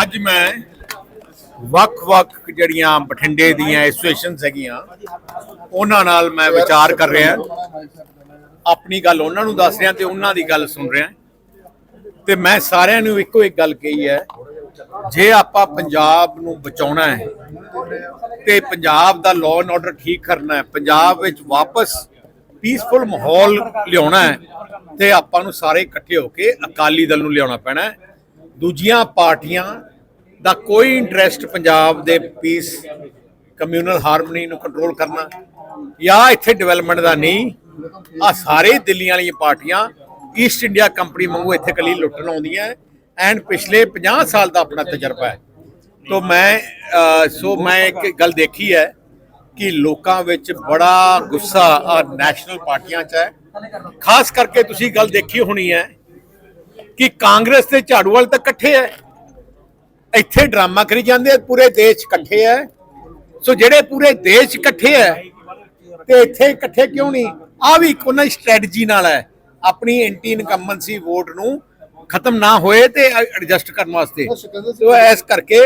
ਅੱਜ ਮੈਂ ਵੱਖ-ਵੱਖ ਜਿਹੜੀਆਂ ਬਠਿੰਡੇ ਦੀਆਂ ਐਸੋਸੀਏਸ਼ਨਸ ਹੈਗੀਆਂ, ਉਹਨਾਂ ਨਾਲ ਮੈਂ ਵਿਚਾਰ ਕਰ ਰਿਹਾ। ਆਪਣੀ ਗੱਲ ਉਹਨਾਂ ਨੂੰ ਦੱਸ ਰਿਹਾ ਤੇ ਉਹਨਾਂ ਦੀ ਗੱਲ ਸੁਣ ਰਿਹਾ। ਤੇ ਮੈਂ ਸਾਰਿਆਂ ਨੂੰ ਇੱਕੋ ਇੱਕ ਗੱਲ ਕਹੀ ਹੈ, ਜੇ ਆਪਾਂ ਪੰਜਾਬ ਨੂੰ ਬਚਾਉਣਾ ਹੈ ਤੇ ਪੰਜਾਬ ਦਾ ਲਾਅ ਐਂਡ ਆਰਡਰ ਠੀਕ ਕਰਨਾ ਹੈ, ਪੰਜਾਬ ਵਿੱਚ ਵਾਪਸ ਪੀਸਫੁਲ ਮਾਹੌਲ ਲਿਆਉਣਾ ਹੈ ਤੇ ਆਪਾਂ ਨੂੰ ਸਾਰੇ ਇਕੱਠੇ ਹੋ ਕੇ ਅਕਾਲੀ ਦਲ ਨੂੰ ਲਿਆਉਣਾ ਪੈਣਾ ਹੈ। ਦੂਜੀਆਂ ਪਾਰਟੀਆਂ ਦਾ ਕੋਈ ਇੰਟਰਸਟ ਪੰਜਾਬ ਦੇ ਪੀਸ ਕਮਿਊਨਲ ਹਾਰਮਨੀ ਨੂੰ ਕੰਟਰੋਲ ਕਰਨਾ ਜਾਂ ਇੱਥੇ ਡਿਵੈਲਪਮੈਂਟ ਦਾ ਨਹੀਂ ਆ ਸਾਰੇ ਦਿੱਲੀ ਵਾਲੀਆਂ ਪਾਰਟੀਆਂ ਈਸਟ ਇੰਡੀਆ ਕੰਪਨੀ ਵਾਂਗੂ ਇੱਥੇ ਕਲੀ ਲੁੱਟਣ ਆਉਂਦੀਆਂ ਐਂਡ ਪਿਛਲੇ 50 ਸਾਲ ਦਾ ਆਪਣਾ ਤਜਰਬਾ ਹੈ। ਤੋ ਮੈਂ ਸੋ ਮੈਂ ਇੱਕ ਗੱਲ ਦੇਖੀ ਹੈ ਕਿ ਲੋਕਾਂ ਵਿੱਚ ਬੜਾ ਗੁੱਸਾ ਆ ਨੈਸ਼ਨਲ ਪਾਰਟੀਆਂ 'ਚ ਹੈ। ਖਾਸ ਕਰਕੇ ਤੁਸੀਂ ਗੱਲ ਦੇਖੀ ਹੋਣੀ ਹੈ ਕਿ ਕਾਂਗਰਸ ਤੇ ਝਾੜੂ ਵਾਲ ਤਾਂ ਇਕੱਠੇ ਹੈ ਇੱਥੇ ਡਰਾਮਾ ਕਰੀ ਜਾਂਦੇ ਆ ਪੂਰੇ ਦੇਸ਼ ਇਕੱਠੇ ਹੈ ਸੋ ਜਿਹੜੇ ਪੂਰੇ ਦੇਸ਼ ਇਕੱਠੇ ਹੈ ਤੇ ਇੱਥੇ ਇਕੱਠੇ ਕਿਉਂ ਨਹੀਂ? ਆ ਵੀ ਉਹਨਾਂ ਦੀ ਸਟ੍ਰੈਟਜੀ ਨਾਲ ਹੈ ਆਪਣੀ ਐਂਟੀ ਇਨਕੰਬੈਂਸੀ ਵੋਟ ਨੂੰ ਖਤਮ ਨਾ ਹੋਏ ਤੇ ਐਡਜਸਟ ਕਰਨ ਵਾਸਤੇ। ਸੋ ਇਸ ਕਰਕੇ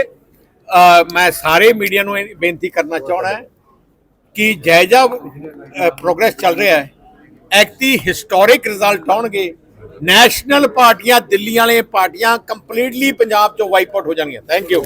ਮੈਂ ਸਾਰੇ ਮੀਡੀਆ ਨੂੰ ਬੇਨਤੀ ਕਰਨਾ ਚਾਹਣਾ ਕਿ ਜਾਇਜਾ ਪ੍ਰੋਗਰੈਸ ਚੱਲ ਰਿਹਾ ਹੈ ਐਕਟੀ ਹਿਸਟੋਰਿਕ ਰਿਜ਼ਲਟ ਆਉਣਗੇ। ਨੈਸ਼ਨਲ ਪਾਰਟੀਆਂ ਦਿੱਲੀ ਵਾਲੇ ਪਾਰਟੀਆਂ ਕੰਪਲੀਟਲੀ ਪੰਜਾਬ ਚੋਂ ਵਾਈਪ ਆਊਟ ਹੋ ਜਾਣਗੀਆਂ। Thank you